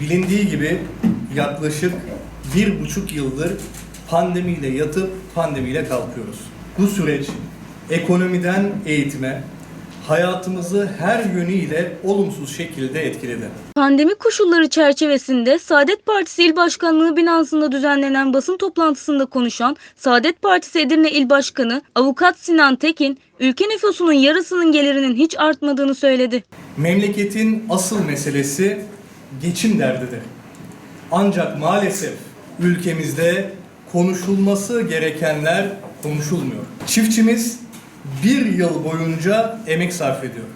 Bilindiği gibi yaklaşık bir buçuk yıldır pandemiyle yatıp pandemiyle kalkıyoruz. Bu süreç ekonomiden eğitime, hayatımızı her yönüyle olumsuz şekilde etkiledi. Pandemi koşulları çerçevesinde Saadet Partisi İl Başkanlığı binasında düzenlenen basın toplantısında konuşan Saadet Partisi Edirne İl Başkanı Avukat Sinan Tekin, ülke nüfusunun yarısının gelirinin hiç artmadığını söyledi. Memleketin asıl meselesi geçim derdidir. Ancak maalesef ülkemizde konuşulması gerekenler konuşulmuyor. Çiftçimiz bir yıl boyunca emek sarf ediyor.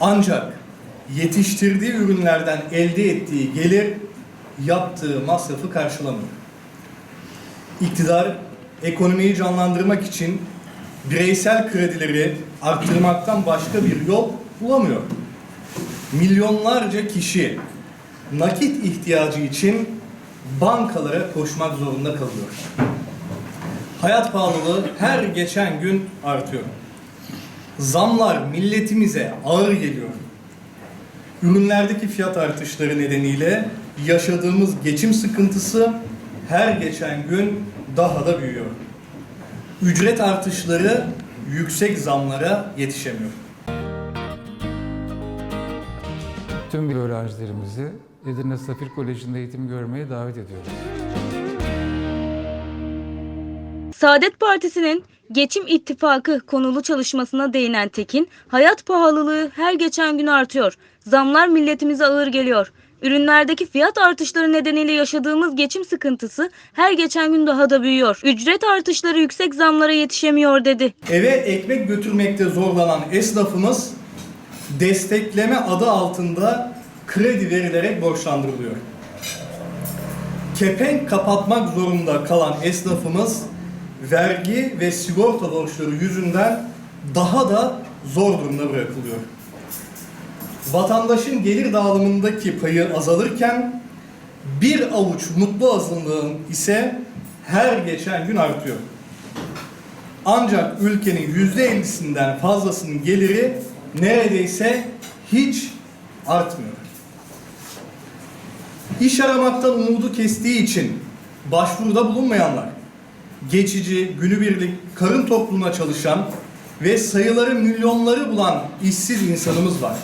Ancak yetiştirdiği ürünlerden elde ettiği gelir yaptığı masrafı karşılamıyor. İktidar ekonomiyi canlandırmak için bireysel kredileri arttırmaktan başka bir yol bulamıyor. Milyonlarca kişi nakit ihtiyacı için bankalara koşmak zorunda kalıyor. Hayat pahalılığı her geçen gün artıyor. Zamlar milletimize ağır geliyor. Ürünlerdeki fiyat artışları nedeniyle yaşadığımız geçim sıkıntısı her geçen gün daha da büyüyor. Ücret artışları yüksek zamlara yetişemiyor. Tüm öğrencilerimizi Edirne Safir Koleji'nde eğitim görmeye davet ediyoruz. Saadet Partisi'nin Geçim İttifakı konulu çalışmasına değinen Tekin, hayat pahalılığı her geçen gün artıyor. Zamlar milletimize ağır geliyor. Ürünlerdeki fiyat artışları nedeniyle yaşadığımız geçim sıkıntısı her geçen gün daha da büyüyor. Ücret artışları yüksek zamlara yetişemiyor dedi. Eve ekmek götürmekte zorlanan esnafımız destekleme adı altında kredi verilerek borçlandırılıyor. Kepenk kapatmak zorunda kalan esnafımız vergi ve sigorta borçları yüzünden daha da zor durumda bırakılıyor. Vatandaşın gelir dağılımındaki payı azalırken bir avuç mutlu azınlığın ise her geçen gün artıyor. Ancak ülkenin yüzde ellisinden fazlasının geliri neredeyse hiç artmıyor. İş aramaktan umudu kestiği için başvuruda bulunmayanlar, geçici, günübirlik, karın toplumuna çalışan ve sayıları milyonları bulan işsiz insanımız var.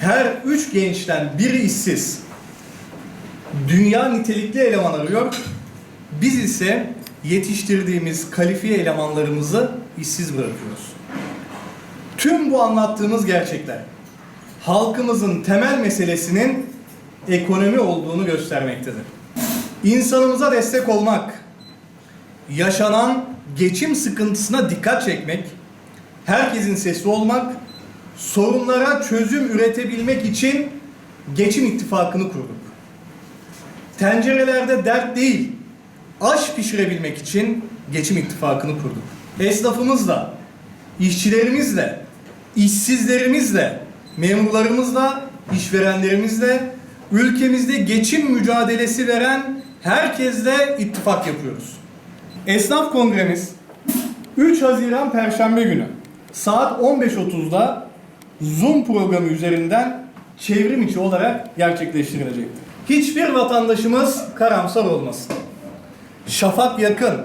Her üç gençten biri işsiz. Dünya nitelikli eleman arıyor. Biz ise yetiştirdiğimiz kalifiye elemanlarımızı işsiz bırakıyoruz. Tüm bu anlattığımız gerçekler halkımızın temel meselesinin ekonomi olduğunu göstermektedir. İnsanımıza destek olmak, yaşanan geçim sıkıntısına dikkat çekmek, herkesin sesi olmak, sorunlara çözüm üretebilmek için geçim ittifakını kurduk. Tencerelerde dert değil, aş pişirebilmek için geçim ittifakını kurduk. Esnafımızla, işçilerimizle, işsizlerimizle, memurlarımızla, işverenlerimizle, ülkemizde geçim mücadelesi veren herkesle ittifak yapıyoruz. Esnaf Kongremiz 3 Haziran Perşembe günü saat 15.30'da Zoom programı üzerinden çevrim içi olarak gerçekleştirilecektir. Hiçbir vatandaşımız karamsar olmasın. Şafak yakın,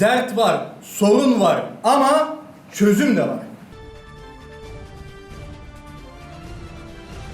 dert var, sorun var ama çözüm de var.